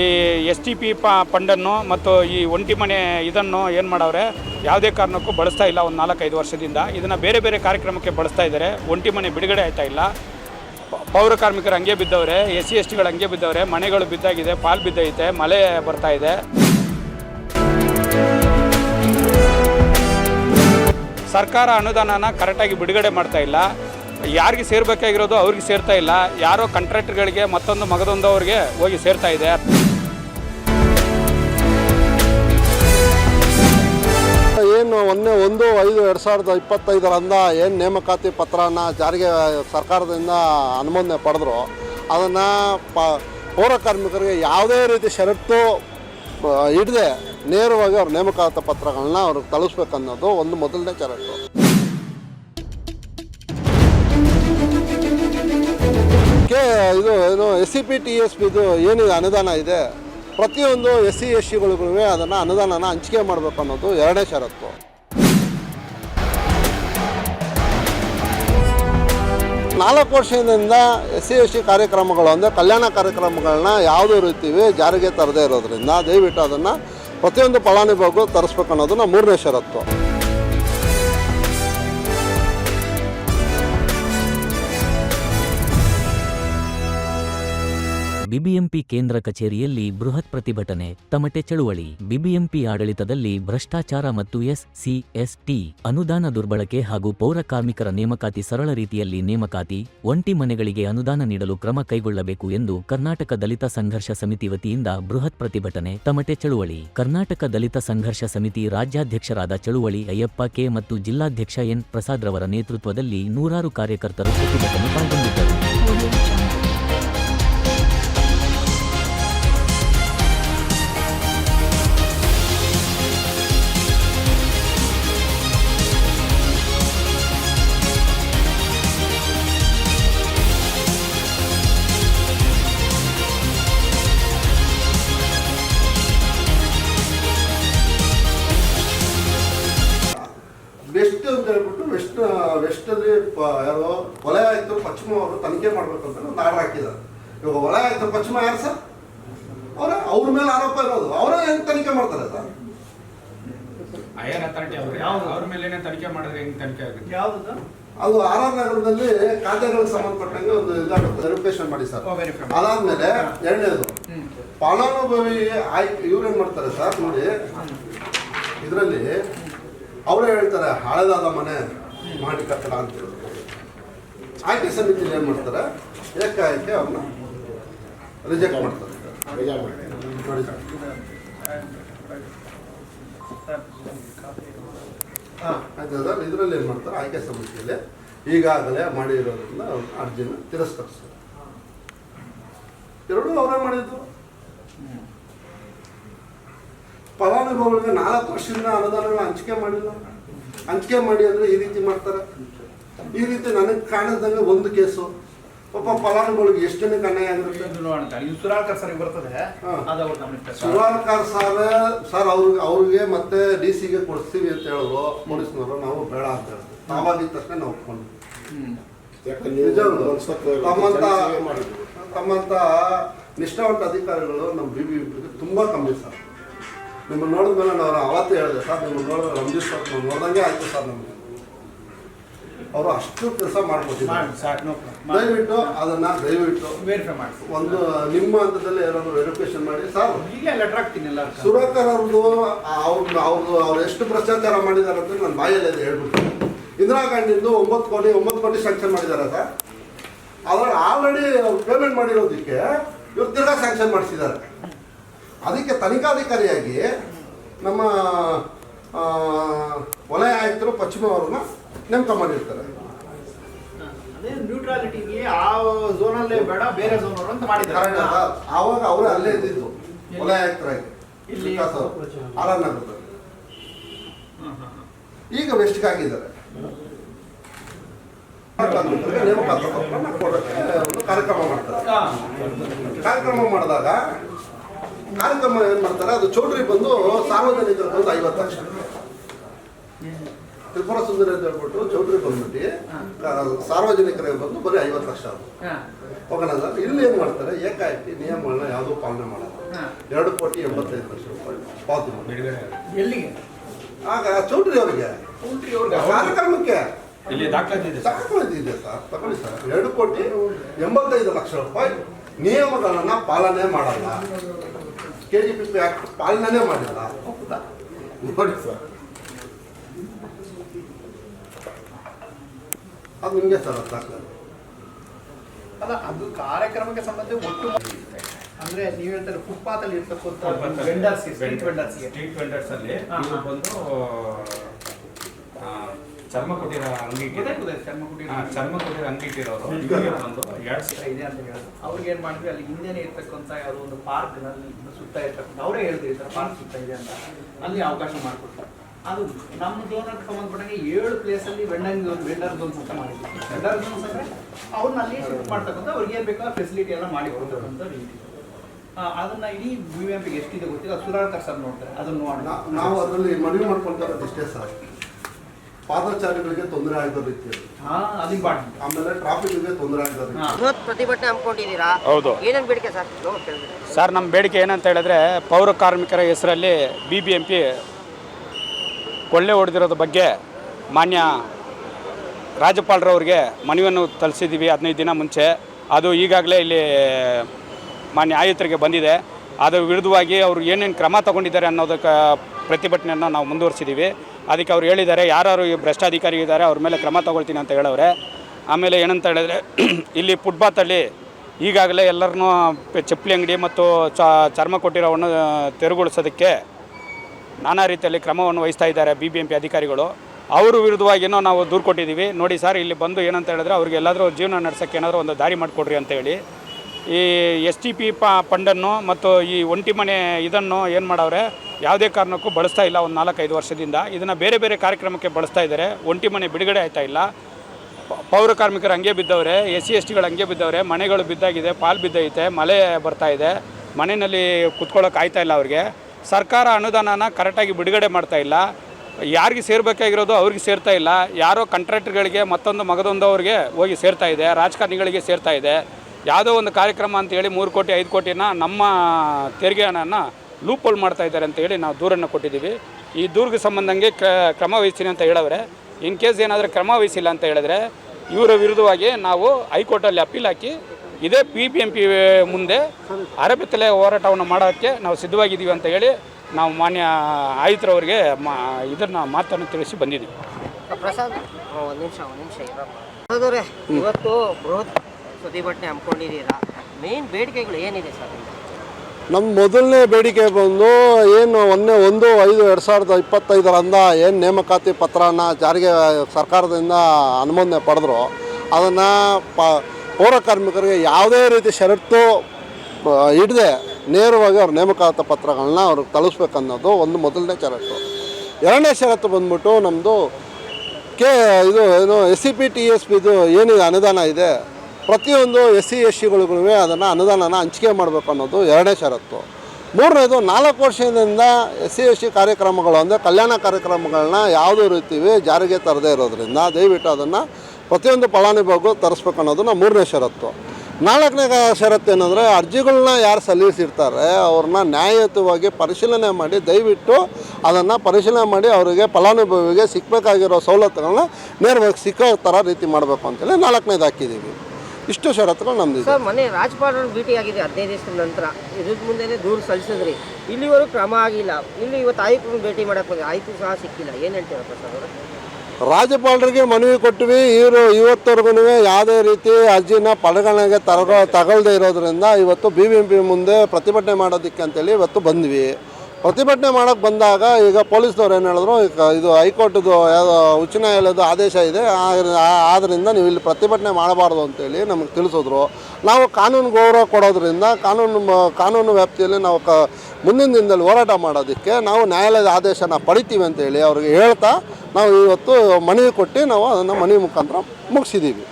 ಈ S T P ಪ ಫಂಡನ್ನು ಮತ್ತು ಈ ಒಂಟಿ ಮನೆ ಇದನ್ನು ಏನು ಮಾಡವ್ರೆ, ಯಾವುದೇ ಕಾರಣಕ್ಕೂ ಬಳಸ್ತಾ ಇಲ್ಲ ಒಂದು ನಾಲ್ಕೈದು ವರ್ಷದಿಂದ. ಇದನ್ನು ಬೇರೆ ಬೇರೆ ಕಾರ್ಯಕ್ರಮಕ್ಕೆ ಬಳಸ್ತಾ ಇದ್ದಾರೆ. ಒಂಟಿ ಮನೆ ಬಿಡುಗಡೆ ಆಯ್ತಾ ಇಲ್ಲ. ಪೌರ ಕಾರ್ಮಿಕರು ಹಂಗೆ ಬಿದ್ದವ್ರೆ, ಎಸ್ ಸಿ, ಎಸ್ ಟಿಗಳು ಹಂಗೆ ಬಿದ್ದವ್ರೆ, ಮನೆಗಳು ಬಿದ್ದಾಗಿದೆ, ಪಾಲ್ ಬಿದ್ದೈತೆ, ಮಳೆ ಬರ್ತಾ ಇದೆ. ಸರ್ಕಾರ ಅನುದಾನನ ಕರೆಕ್ಟಾಗಿ ಬಿಡುಗಡೆ ಮಾಡ್ತಾ ಇಲ್ಲ. ಯಾರಿಗೆ ಸೇರ್ಬೇಕಾಗಿರೋದು ಅವ್ರಿಗೆ ಸೇರ್ತಾ ಇಲ್ಲ. ಯಾರೋ ಕಾಂಟ್ರಾಕ್ಟ್ಗಳಿಗೆ ಮತ್ತೊಂದು ಮಗದೊಂದು ಅವ್ರಿಗೆ ಹೋಗಿ ಸೇರ್ತಾ ಇದೆ. ಏನು ಒಂದೇ ಒಂದು ಐದು ಎರಡು ಸಾವಿರದ ಇಪ್ಪತ್ತೈದರಿಂದ ಏನು ನೇಮಕಾತಿ ಪತ್ರನ ಜಾರಿಗೆ ಸರ್ಕಾರದಿಂದ ಅನುಮೋದನೆ ಪಡೆದ್ರು. ಅದನ್ನು ಪ ಪೌರ ಕಾರ್ಮಿಕರಿಗೆ ಯಾವುದೇ ರೀತಿ ಷರತ್ತು ಇಡದೆ ನೇರವಾಗಿ ಅವ್ರ ನೇಮಕಾತಿ ಪತ್ರಗಳನ್ನ ಅವ್ರಿಗೆ ತಳಿಸ್ಬೇಕನ್ನೋದು ಒಂದು ಮೊದಲನೇ ಷರತ್ತು. ಇದು ಏನು S C P T S ಪಿದು ಏನಿದೆ, ಅನುದಾನ ಇದೆ. ಪ್ರತಿಯೊಂದು ಎಸ್ ಸಿ ಎಸ್ ಸಿಗಳಿಗೂ ಅದನ್ನು ಅನುದಾನನ ಹಂಚಿಕೆ ಮಾಡಬೇಕು ಅನ್ನೋದು ಎರಡನೇ ಷರತ್ತು. ನಾಲ್ಕು ವರ್ಷದಿಂದ ಎಸ್ ಸಿ ಎಸ್ ಸಿ ಕಾರ್ಯಕ್ರಮಗಳು ಅಂದರೆ ಕಲ್ಯಾಣ ಕಾರ್ಯಕ್ರಮಗಳನ್ನ ಯಾವುದೇ ರೀತಿ ಜಾರಿಗೆ ತರದೇ ಇರೋದ್ರಿಂದ ದಯವಿಟ್ಟು ಅದನ್ನು ಪ್ರತಿಯೊಂದು ಫಲಾನುಭವಿಗೂ ತರಿಸ್ಬೇಕು ಅನ್ನೋದು ಮೂರನೇ ಷರತ್ತು. ಬಿಬಿಎಂಪಿ ಕೇಂದ್ರ ಕಚೇರಿಯಲ್ಲಿ ಬೃಹತ್ ಪ್ರತಿಭಟನೆ, ತಮಟೆ ಚಳುವಳಿ, ಬಿಬಿಎಂಪಿ ಆಡಳಿತದಲ್ಲಿ ಭ್ರಷ್ಟಾಚಾರ ಮತ್ತು ಎಸ್ಸಿಎಸ್ಟಿ, ಅನುದಾನ ದುರ್ಬಳಕೆ ಹಾಗೂ ಪೌರ ಕಾರ್ಮಿಕರ ನೇಮಕಾತಿ ಸರಳ ರೀತಿಯಲ್ಲಿ ನೇಮಕಾತಿ, ಒಂಟಿ ಮನೆಗಳಿಗೆ ಅನುದಾನ ನೀಡಲು ಕ್ರಮ ಕೈಗೊಳ್ಳಬೇಕು ಎಂದು ಕರ್ನಾಟಕ ದಲಿತ ಸಂಘರ್ಷ ಸಮಿತಿ ವತಿಯಿಂದ ಬೃಹತ್ ಪ್ರತಿಭಟನೆ, ತಮಟೆ ಚಳುವಳಿ. ಕರ್ನಾಟಕ ದಲಿತ ಸಂಘರ್ಷ ಸಮಿತಿ ರಾಜ್ಯಾಧ್ಯಕ್ಷರಾದ ಚಳುವಳಿ ಅಯ್ಯಪ್ಪ ಕೆ ಮತ್ತು ಜಿಲ್ಲಾಧ್ಯಕ್ಷ ಎನ್ ಪ್ರಸಾದ್ ರವರ ನೇತೃತ್ವದಲ್ಲಿ ನೂರಾರು ಕಾರ್ಯಕರ್ತರು ಪ್ರತಿಭಟನೆ ಪಾಲ್ಗೊಂಡಿದ್ದರು. ವೆಸ್ಟಲ್ಲಿ ಯಾರೋ ವಲಯ ಆಯಿತು ಪಶ್ಚಿಮ ಅವರು ತನಿಖೆ ಮಾಡ್ಬೇಕಂತ ಆರ್ಡರ್ ಹಾಕಿದ್ದಾರೆ ಇವಾಗ ವಲಯ ಆಯ್ತು ಪಶ್ಚಿಮ ಯಾರು ಸರ್? ಅವರ ಅವ್ರ ಮೇಲೆ ಆರೋಪ ಇರೋದು. ಅವರೇ ಹೆಂಗ್ ತನಿಖೆ ಮಾಡ್ತಾರೆ ಸರ್? ಐಆರ್ ಅಥಾರಿಟಿ ಅವರು. ಅವ್ರ ಮೇಲೆ ತನಿಖೆ ಮಾಡಿದ್ರೆ ಹೆಂಗೆ ತನಿಖೆ ಆಗುತ್ತೆ? ಯಾವ್ದು ಅದು ಆರ್ ಆರ್ ನಗರದಲ್ಲಿ ಖಾತೆಗಳಿಗೆ ಸಂಬಂಧಪಟ್ಟಂಗೆ ಒಂದು ಇದಾಗುತ್ತೆ. ವೆರಿಫಿಕೇಶನ್ ಮಾಡಿ ಸರ್. ಅದಾದ್ಮೇಲೆ ಎರಡನೇದು ಫಲಾನುಭವಿ ಆಯ್ಕೆ ಇವ್ರೇನ್ ಮಾಡ್ತಾರೆ ಸರ್? ನೋಡಿ ಇದರಲ್ಲಿ ಅವರೇ ಹೇಳ್ತಾರೆ ಹಳೆದಾದ ಮನೆ ಮಾಡಿ ಕಟ್ಟಡ ಅಂತ ಹೇಳಿದ್ರು ಆಯ್ಕೆ ಸಮಿತಿಯಲ್ಲಿ ಏನು ಮಾಡ್ತಾರೆ? ಏಕಾಏಕೆ ಅವ್ರನ್ನ ರಿಜೆಕ್ಟ್ ಮಾಡ್ತಾರೆ. ಹಾಂ, ಆಯ್ತು. ಸರ್ ಇದರಲ್ಲಿ ಏನು ಮಾಡ್ತಾರೆ? ಆಯ್ಕೆ ಸಮಿತಿಯಲ್ಲಿ ಈಗಾಗಲೇ ಮಾಡಿರೋದ್ರಿಂದ ಅರ್ಜಿನ ತಿರಸ್ಕರಿಸ್ತಾರೆ. ಎರಡೂ ಅವರೇ ಮಾಡಿದ್ದು ಫಲಾನುಭವಿಗಳಿಗೆ ನಾಲ್ಕು ವರ್ಷದಿಂದ ಅನುದಾನಗಳ ಹಂಚಿಕೆ ಮಾಡಿಲ್ಲ. ಹಂಚಿಕೆ ಮಾಡಿ ಅಂದರೆ ಈ ರೀತಿ ಮಾಡ್ತಾರೆ. ಈ ರೀತಿ ನನಗೆ ಕಾಣದಂಗೆ ಒಂದು ಕೇಸು. ಪಾಪ ಫಲಾನುಭವಿಗೆ ಎಷ್ಟು ಜನಕ್ಕೆ ಅನ್ಯಾಯ ಆಗಿರುತ್ತೆ ಸುರಾಳ್ಕರ್ ಸರ್ ಸರ್ ಸರ್ ಅವ್ರಿಗೆ ಅವ್ರಿಗೆ ಮತ್ತೆ ಡಿ ಸಿಗೆ ಕೊಡಿಸ್ತೀವಿ ಅಂತ ಹೇಳಿದ್ರು ಪೊಲೀಸ್ನವರು. ನಾವು ಬೇಡ ಅಂತ ಹೇಳಿದ್ರು ತಾವಾಗಿದ್ದ ತಕ್ಷಣ ನಾವು ಒಪ್ಕೊಂಡ್ವಿ. ತಮ್ಮಂತ ತಮ್ಮಂತ ನಿಷ್ಠಾವಂತ ಅಧಿಕಾರಿಗಳು ನಮ್ಮ ಬಿ ಬಿ ತುಂಬ ಕಮ್ಮಿ ಸರ್. ನಿಮ್ಮನ್ನು ನೋಡಿದ್ಮೇಲೆ ನಾನು ಅವತ್ತು ಹೇಳಿದೆ ಸರ್ ನಿಮ್ಮನ್ನು ನೋಡಿದ್ರೆ ರಂಜಿತ್ ಸರ್ ನಾವು ನೋಡ್ದಂಗೆ ಆಯ್ತು ಸರ್ ನಮಗೆ. ಅವರು ಅಷ್ಟು ಕೆಲಸ ಮಾಡ್ಕೊಟ್ಟಿದ್ದಾರೆ ಮಾಡಿ ದಯವಿಟ್ಟು ಅದನ್ನ ದಯವಿಟ್ಟು ವೆರಿಫೈ ಮಾಡಿ. ಒಂದು ನಿಮ್ಮ ಹಂತದಲ್ಲಿ ಏನಾದ್ರು ವೆರಿಫಿಕೇಶನ್ ಮಾಡಿ ಸರ್. ಹೀಗೆ ಲೆಟರ್ ಹಾಕ್ತೀನಿ ಎಲ್ಲ ಸುಧಾಕರ್ ಅವ್ರದ್ದು ಅವ್ರದ್ದು ಅವ್ರದ್ದು ಅವ್ರು ಎಷ್ಟು ಭ್ರಷ್ಟಾಚಾರ ಮಾಡಿದ್ದಾರೆ ಅಂತ ನಾನು ಬಾಯಲ್ಲಿ ಅದು ಹೇಳ್ಬಿಟ್ಟು. ಇಂದಿರಾ ಗಾಂಧಿಂದು ಒಂಬತ್ತು ಕೋಟಿ ಒಂಬತ್ತು ಕೋಟಿ ಸ್ಯಾಂಕ್ಷನ್ ಮಾಡಿದ್ದಾರೆ ಸರ್. ಅದ್ರಲ್ಲಿ ಆಲ್ರೆಡಿ ಅವ್ರು ಪೇಮೆಂಟ್ ಮಾಡಿರೋದಕ್ಕೆ ಇವ್ರು ತಿರ್ಗಾ ಸ್ಯಾಂಕ್ಷನ್ ಮಾಡಿಸಿದ್ದಾರೆ. ಅದಕ್ಕೆ ತನಿಖಾಧಿಕಾರಿಯಾಗಿ ನಮ್ಮ ವಲಯ ಆಯುಕ್ತರು ಪಶ್ಚಿಮ ಅವ್ರನ್ನ ನೇಮಕ ಮಾಡಿರ್ತಾರೆ. ನ್ಯೂಟ್ರಾಲಿಟಿಗೆ ಆ ಝೋನಲ್ಲೇ ಬೇಡ ಬೇರೆ ಝೋನ್ ಅಂತ ಮಾಡಿದ್ದಾರೆ. ಆವಾಗ ಅವರೇ ಅಲ್ಲೇ ಇದ್ದಿದ್ದು ವಲಯ ಆಯುಕ್ತರಾಗಿ ಇಲ್ಲಿ? ಆರ್ ನಗರದಲ್ಲಿ ಈಗ ವೆಸ್ಟ್ಗೆ ಆಗಿದ್ದಾರೆ ನೇಮಕಾತಿ ಕಾರ್ಯಕ್ರಮ ಮಾಡ್ತಾರೆ. ಕಾರ್ಯಕ್ರಮ ಮಾಡಿದಾಗ ಕಾರ್ಯಕ್ರಮ ಏನು ಮಾಡ್ತಾರೆ? ಅದು ಚೌಟ್ರಿ ಬಂದು ಸಾರ್ವಜನಿಕರು ಬಂದು ಐವತ್ತು ಲಕ್ಷ. ತ್ರಿಪುರ ಸುಂದರಿ ಅಂತ ಹೇಳ್ಬಿಟ್ಟು ಚೌಟ್ರಿ ಬಂದ್ಬಿಟ್ಟು ಸಾರ್ವಜನಿಕರಿಗೆ ಬಂದು ಬರೀ ಐವತ್ತು ಲಕ್ಷ ಅದು. ಹಾ, ಹೋಗೋಣ ಸರ್ ಇಲ್ಲಿ ಏನು ಮಾಡ್ತಾರೆ? ಏಕಾಏಕಿ ನಿಯಮಗಳನ್ನ ಯಾವುದು ಪಾಲನೆ ಮಾಡಲ್ಲ. ಎರಡು ಕೋಟಿ ಎಂಬತ್ತೈದು ಲಕ್ಷ ರೂಪಾಯಿ ಪಾವತಿ ಮಾಡಿ ಆಗ ಚೌಟ್ರಿ ಅವರಿಗೆ. ಕಾರ್ಯಕ್ರಮಕ್ಕೆ. ಇಲ್ಲಿ ದಾಖಲಾತಿದೆ ಇದೆ ಸರ್ ತಗೊಳ್ಳಿ ಸರ್. ಎರಡು ಕೋಟಿ ಎಂಬತ್ತೈದು ಲಕ್ಷ ರೂಪಾಯಿ ನಿಯಮಗಳನ್ನ ಪಾಲನೆ ಮಾಡಲ್ಲ. K G P P act ಪಾಲನೆ ಮಾಡಿಲ್ಲ ನೋಡಿ ಸರ್. ಅದು ಹಿಂಗೆ ಸರ್ ಅದು ಅಲ್ಲ ಅದು ಕಾರ್ಯಕ್ರಮಕ್ಕೆ ಸಂಬಂಧ ಒಟ್ಟು ಅಂದ್ರೆ ನೀವ್ ಹೇಳ್ತಾರೆ ಫುಟ್ಪಾತ್ ಅಲ್ಲಿ ಇರ್ತಕ್ಕಂಥ ವೆಂಡರ್ಸ್ ಸ್ಟ್ರೀಟ್ ವೆಂಡರ್ಸ್ ಅಲ್ಲಿ. ಹಾ, ಬಂದು ಚರ್ಮ ಕೊಟ್ಟಿರೋ ಅಂಗಿ ಚರ್ಮ ಕುಟೀರ ಅಂಗಿ ಇಟ್ಟಿರೋರು ಬಂದು ಎರಡ್ ಸಾವಿರ ಇದೆ ಅಂತ ಹೇಳಿದ್ರು ಅವ್ರಿಗೆ ಏನ್ ಮಾಡಿದ್ವಿ ಅಲ್ಲಿ ಹಿಂದೆನೆ ಇರ್ತಕ್ಕಂಥ ಯಾವುದೋ ಒಂದು ಪಾರ್ಕ್ನಲ್ಲಿ ಸುತ್ತ ಇರ್ತಕ್ಕಂಥ ಅವರೇ ಹೇಳಿದ್ರು ಈ ತರ ಪಾರ್ಕ್ ಸುತ್ತ ಇದೆ ಅಂತ. ಅಲ್ಲಿ ಅವಕಾಶ ಮಾಡಿಕೊಟ್ರು ಅದು ನಮ್ಮ ಝೋನಕ್ಕೆ ಸಂಬಂಧಪಟ್ಟಂಗೆ ಏಳು ಪ್ಲೇಸ್ ಅಲ್ಲಿ ವೆಂಡಂಗ್ ವೆಂಡರ್ ಝೋನ್ಸ್ ಅಂತ ಮಾಡಿದ್ವಿ. ವೆಂಡರ್ ಝೋನ್ಸ್ ಅಂದ್ರೆ ಅವ್ರನ್ನ ಅಲ್ಲಿ ಶಿಫ್ಟ್ ಮಾಡ್ತಕ್ಕಂಥ ಅವ್ರಿಗೆ ಏನ್ ಬೇಕಾದ ಫೆಸಿಲಿಟಿ ಎಲ್ಲ ಮಾಡಿ ಕೊಡ್ತಕ್ಕಂಥ ರೀತಿ. ಆ, ಅದನ್ನ ಇಡೀ ಬಿ ಎಂ ಪಿಗೆ ಎಷ್ಟಿದೆ ಗೊತ್ತಿಲ್ಲ. ಸುಧಾಕರ್ ಸರ್ ನೋಡ್ತಾರೆ. ಅದನ್ನ ನೋಡೋಣ. ನಾವು ಅದರಲ್ಲಿ ಮನವಿ ಮಾಡ್ಕೊಳ್ತಾ ಇರೋದು ಇಷ್ಟೇ ಸರ್ ಪಾದಚಾರಿಗಳಿಗೆ ತೊಂದರೆ ಆಗದ ರೀತಿಯಲ್ಲಿ ಹಾ ಅದು ಇಂಪಾರ್ಟೆಂಟ್ ಆಮೇಲೆ ಟ್ರಾಫಿಕ್ಗೆ ತೊಂದರೆ ಆಗದ ರೀತಿ. ಪ್ರತಿಭಟನೆ ಹಮ್ಮಿಕೊಂಡಿದ್ದೀರಾ? ಹೌದು. ಏನೇನು ಬೇಡಿಕೆ ಸರ್? ಸರ್ ನಮ್ಮ ಬೇಡಿಕೆ ಏನಂತ ಹೇಳಿದ್ರೆ ಪೌರ ಕಾರ್ಮಿಕರ ಹೆಸರಲ್ಲಿ ಬಿ ಬಿ ಎಂ ಪಿ ಕೊಳ್ಳೆ ಹೊಡೆದಿರೋದ್ರ ಬಗ್ಗೆ ಮಾನ್ಯ ರಾಜ್ಯಪಾಲರವ್ರಿಗೆ ಮನವಿಯನ್ನು ತಲುಪಿಸಿದ್ದೀವಿ ಹದಿನೈದು ದಿನ ಮುಂಚೆ. ಅದು ಈಗಾಗಲೇ ಇಲ್ಲಿ ಮಾನ್ಯ ಆಯುಕ್ತರಿಗೆ ಬಂದಿದೆ. ಅದು ವಿರುದ್ಧವಾಗಿ ಅವರು ಏನೇನು ಕ್ರಮ ತಗೊಂಡಿದ್ದಾರೆ ಅನ್ನೋದಕ್ಕೆ ಪ್ರತಿಭಟನೆಯನ್ನು ನಾವು ಮುಂದುವರಿಸಿದ್ದೀವಿ ಅದಕ್ಕೆ ಅವ್ರು ಹೇಳಿದ್ದಾರೆ ಯಾರು ಈ ಭ್ರಷ್ಟಾಧಿಕಾರಿ ಇದ್ದಾರೆ ಅವ್ರ ಮೇಲೆ ಕ್ರಮ ತಗೊಳ್ತೀನಿ ಅಂತ ಹೇಳವ್ರೆ. ಆಮೇಲೆ ಏನಂತ ಹೇಳಿದ್ರೆ, ಇಲ್ಲಿ ಫುಟ್ಬಾತಲ್ಲಿ ಈಗಾಗಲೇ ಎಲ್ಲರನ್ನೂ ಚಪ್ಪಲಿ ಅಂಗಡಿ ಮತ್ತು ಚರ್ಮ ಕೊಟ್ಟಿರೋವನ್ನು ತೆರವುಗೊಳಿಸೋದಕ್ಕೆ ನಾನಾ ರೀತಿಯಲ್ಲಿ ಕ್ರಮವನ್ನು ವಹಿಸ್ತಾ ಇದ್ದಾರೆ ಬಿ ಬಿ ಎಂ ಪಿ ಅಧಿಕಾರಿಗಳು. ಅವರು ವಿರುದ್ಧವಾಗಿನೋ ನಾವು ದೂರು ಕೊಟ್ಟಿದ್ದೀವಿ. ನೋಡಿ ಸರ್, ಇಲ್ಲಿ ಬಂದು ಏನಂತ ಹೇಳಿದ್ರೆ, ಅವ್ರಿಗೆ ಎಲ್ಲಾದರೂ ಜೀವನ ನಡೆಸೋಕ್ಕೆ ಏನಾದರೂ ಒಂದು ದಾರಿ ಮಾಡಿಕೊಡ್ರಿ ಅಂತ ಹೇಳಿ. ಈ ಎಸ್ ಟಿ ಪಿ ಪ ಫಂಡನ್ನು ಮತ್ತು ಈ ಒಂಟಿ ಮನೆ ಇದನ್ನು ಏನು ಮಾಡವ್ರೆ, ಯಾವುದೇ ಕಾರಣಕ್ಕೂ ಬಳಸ್ತಾ ಇಲ್ಲ ಒಂದು ನಾಲ್ಕೈದು ವರ್ಷದಿಂದ. ಇದನ್ನು ಬೇರೆ ಬೇರೆ ಕಾರ್ಯಕ್ರಮಕ್ಕೆ ಬಳಸ್ತಾ ಇದ್ದಾರೆ. ಒಂಟಿ ಮನೆ ಬಿಡುಗಡೆ ಆಯ್ತಾ ಇಲ್ಲ. ಪೌರ ಕಾರ್ಮಿಕರು ಹಂಗೆ ಬಿದ್ದವ್ರೆ, ಎಸ್ ಸಿ, ಎಸ್ ಟಿಗಳು ಹಂಗೆ ಬಿದ್ದವ್ರೆ, ಮನೆಗಳು ಬಿದ್ದಾಗಿದೆ, ಪಾಲು ಬಿದ್ದೈತೆ, ಮಳೆ ಬರ್ತಾ ಇದೆ, ಮನೆಯಲ್ಲಿ ಕುತ್ಕೊಳ್ಳೋಕೆ ಆಯ್ತಾ ಇಲ್ಲ ಅವ್ರಿಗೆ. ಸರ್ಕಾರ ಅನುದಾನನ ಕರೆಕ್ಟಾಗಿ ಬಿಡುಗಡೆ ಮಾಡ್ತಾ ಇಲ್ಲ. ಯಾರಿಗೆ ಸೇರಬೇಕಾಗಿರೋದು ಅವ್ರಿಗೆ ಸೇರ್ತಾ ಇಲ್ಲ. ಯಾರೋ ಕಾಂಟ್ರಾಕ್ಟ್ರ್ಗಳಿಗೆ ಮತ್ತೊಂದು ಮಗದೊಂದವ್ರಿಗೆ ಹೋಗಿ ಸೇರ್ತಾ ಇದೆ, ರಾಜಕಾರಣಿಗಳಿಗೆ ಸೇರ್ತಾ ಇದೆ. ಯಾವುದೋ ಒಂದು ಕಾರ್ಯಕ್ರಮ ಅಂತೇಳಿ ಮೂರು ಕೋಟಿ ಐದು ಕೋಟಿನ ನಮ್ಮ ತೆರಿಗೆ ಹಣನ ಲೂಪೋಲ್ ಮಾಡ್ತಾ ಇದ್ದಾರೆ ಅಂತೇಳಿ ನಾವು ದೂರನ್ನು ಕೊಟ್ಟಿದ್ದೀವಿ. ಈ ದೂರಿಗೆ ಸಂಬಂಧಂಗೆ ಕ್ರಮ ವಹಿಸ್ತೀನಿ ಅಂತ ಹೇಳವ್ರೆ. ಇನ್ ಕೇಸ್ ಏನಾದರೂ ಕ್ರಮ ವಹಿಸಿಲ್ಲ ಅಂತ ಹೇಳಿದ್ರೆ ಇವರ ವಿರುದ್ಧವಾಗಿ ನಾವು ಹೈಕೋರ್ಟಲ್ಲಿ ಅಪೀಲ್ ಹಾಕಿ ಇದೇ ಪಿ ಬಿ ಎಂ ಪಿ ಮುಂದೆ ತಲೆ ಹೋರಾಟವನ್ನು ಮಾಡೋಕ್ಕೆ ನಾವು ಸಿದ್ಧವಾಗಿದ್ದೀವಿ ಅಂತ ಹೇಳಿ ನಾವು ಮಾನ್ಯ ಆಯುಕ್ತರವರಿಗೆ ಮಾ ಇದನ್ನು ಮಾತನ್ನು ತಿಳಿಸಿ ಬಂದಿದ್ದೀವಿ. ಪ್ರಸಾದ್ ಒಂದು ನಿಮಿಷ ಒಂದು ನಿಮಿಷ ಇವತ್ತು ಬೃಹತ್ ಪ್ರತಿಭಟನೆ ಹಮ್ಮಿಕೊಂಡಿದ್ದೀರಾ ಮೇನ್ ಬೇಡಿಕೆಗಳು ಏನಿದೆ ಸರ್ ನಮ್ಮ ಮೊದಲನೇ ಬೇಡಿಕೆ ಬಂದು ಏನು ಒಂದೇ ಒಂದು, ಐದು, ಎರಡು ಸಾವಿರದ ಇಪ್ಪತ್ತೈದರಿಂದ ಏನು ನೇಮಕಾತಿ ಪತ್ರನ ಜಾರಿಗೆ ಸರ್ಕಾರದಿಂದ ಅನುಮೋದನೆ ಪಡೆದ್ರು, ಅದನ್ನು ಪ, ಪೌರ ಕಾರ್ಮಿಕರಿಗೆ ಯಾವುದೇ ರೀತಿ ಷರತ್ತು ಇಡದೆ ನೇರವಾಗಿ ಅವ್ರ ನೇಮಕಾತಿ ಪತ್ರಗಳನ್ನ ಅವ್ರಿಗೆ ತಲುಪಿಸ್ಬೇಕನ್ನೋದು ಒಂದು ಮೊದಲನೇ ಷರತ್ತು. ಎರಡನೇ ಷರತ್ತು ಬಂದ್ಬಿಟ್ಟು ನಮ್ಮದು ಕೆ, ಇದು, ಏನು S C P T S ಪಿದು ಏನಿದೆ, ಅನುದಾನ ಇದೆ ಪ್ರತಿಯೊಂದು ಎಸ್ ಸಿ ಎಸ್ ಸಿಗಳಿಗೂ ಅದನ್ನು ಅನುದಾನನ ಹಂಚಿಕೆ ಮಾಡಬೇಕು ಅನ್ನೋದು ಎರಡನೇ ಷರತ್ತು. ಮೂರನೇದು, ನಾಲ್ಕು ವರ್ಷದಿಂದ ಎಸ್ ಸಿ ಎಸ್ ಸಿ ಕಾರ್ಯಕ್ರಮಗಳು ಅಂದರೆ ಕಲ್ಯಾಣ ಕಾರ್ಯಕ್ರಮಗಳನ್ನ ಯಾವುದೇ ರೀತಿವಿ ಜಾರಿಗೆ ತರದೇ ಇರೋದರಿಂದ ದಯವಿಟ್ಟು ಅದನ್ನು ಪ್ರತಿಯೊಂದು ಫಲಾನುಭವಿಗೂ ತರಿಸ್ಬೇಕು ಅನ್ನೋದು ನಮ್ಮ ಮೂರನೇ ಷರತ್ತು. ನಾಲ್ಕನೇ ಷರತ್ತು ಏನಂದರೆ ಅರ್ಜಿಗಳನ್ನ ಯಾರು ಸಲ್ಲಿಸಿರ್ತಾರೆ ಅವ್ರನ್ನ ನ್ಯಾಯಯುತವಾಗಿ ಪರಿಶೀಲನೆ ಮಾಡಿ ದಯವಿಟ್ಟು ಅದನ್ನು ಪರಿಶೀಲನೆ ಮಾಡಿ ಅವರಿಗೆ ಫಲಾನುಭವಿಗೆ ಸಿಕ್ಕಬೇಕಾಗಿರೋ ಸವಲತ್ತುಗಳನ್ನ ನೇರವಾಗಿ ಸಿಕ್ಕೋ ಥರ ರೀತಿ ಮಾಡಬೇಕು ಅಂತೇಳಿ ನಾಲ್ಕನೇದು ಹಾಕಿದ್ದೀವಿ ಇಷ್ಟು ಷರತ್ತುಗಳು ನಮ್ದು ಸರ್ ಮೊನ್ನೆ ಭೇಟಿ ಆಗಿದೆ ಹದಿನೈದು ದಿವಸದ ನಂತರ. ಇದ್ರ ಮುಂದೆನೆ ದೂರು ಸಲ್ಲಿಸಿದ್ರಿ. ಇಲ್ಲಿವರೆಗೂ ಕ್ರಮ ಆಗಿಲ್ಲ. ಇಲ್ಲಿ ಇವತ್ತು ಆಯುಕ್ತರನ್ನು ಭೇಟಿ ಮಾಡಕ್ ಹೋಗಿ ಆಯುಕ್ತರು ಸಹ ಸಿಕ್ಕಿಲ್ಲ. ಏನು ಹೇಳ್ತೀರಾ ಪ್ರಸಾದ್ ಅವರೇ? ರಾಜ್ಯಪಾಲರಿಗೆ ಮನವಿ ಕೊಟ್ಟಿವಿ ಇವರು ಇವತ್ತವರೆಗೂ ಯಾವುದೇ ರೀತಿ ಅರ್ಜಿನ ಪರಿಗಣನೆಗೆ ತರ ತಗೊಳ್ದೇ ಇರೋದ್ರಿಂದ ಇವತ್ತು ಬಿ ಬಿ ಎಂ ಪಿ ಮುಂದೆ ಪ್ರತಿಭಟನೆ ಮಾಡೋದಕ್ಕೆ ಅಂತೇಳಿ ಇವತ್ತು ಬಂದ್ವಿ. ಪ್ರತಿಭಟನೆ ಮಾಡೋಕ್ಕೆ ಬಂದಾಗ ಈಗ ಪೊಲೀಸ್ನವ್ರು ಏನು ಹೇಳಿದ್ರು ಇದು ಹೈಕೋರ್ಟ್ದು ಉಚ್ಚ ನ್ಯಾಯಾಲಯದ ಆದೇಶ ಇದೆ ಆದ್ದರಿಂದ ನೀವು ಇಲ್ಲಿ ಪ್ರತಿಭಟನೆ ಮಾಡಬಾರ್ದು ಅಂತೇಳಿ ನಮಗೆ ತಿಳಿಸಿದ್ರು. ನಾವು ಕಾನೂನು ಗೌರವ ಕೊಡೋದ್ರಿಂದ ಕಾನೂನು ಕಾನೂನು ವ್ಯಾಪ್ತಿಯಲ್ಲಿ ನಾವು ಕ, ಮುಂದಿನ ದಿನದಲ್ಲಿ ಹೋರಾಟ ಮಾಡೋದಕ್ಕೆ ನಾವು ನ್ಯಾಯಾಲಯದ ಆದೇಶನ ಪಡಿತೀವಿ ಅಂತೇಳಿ ಅವ್ರಿಗೆ ಹೇಳ್ತಾ ನಾವು ಇವತ್ತು ಮನವಿ ಕೊಟ್ಟು ನಾವು ಅದನ್ನು ಮನವಿ ಮುಖಾಂತರ ಮುಗಿಸಿದ್ದೀವಿ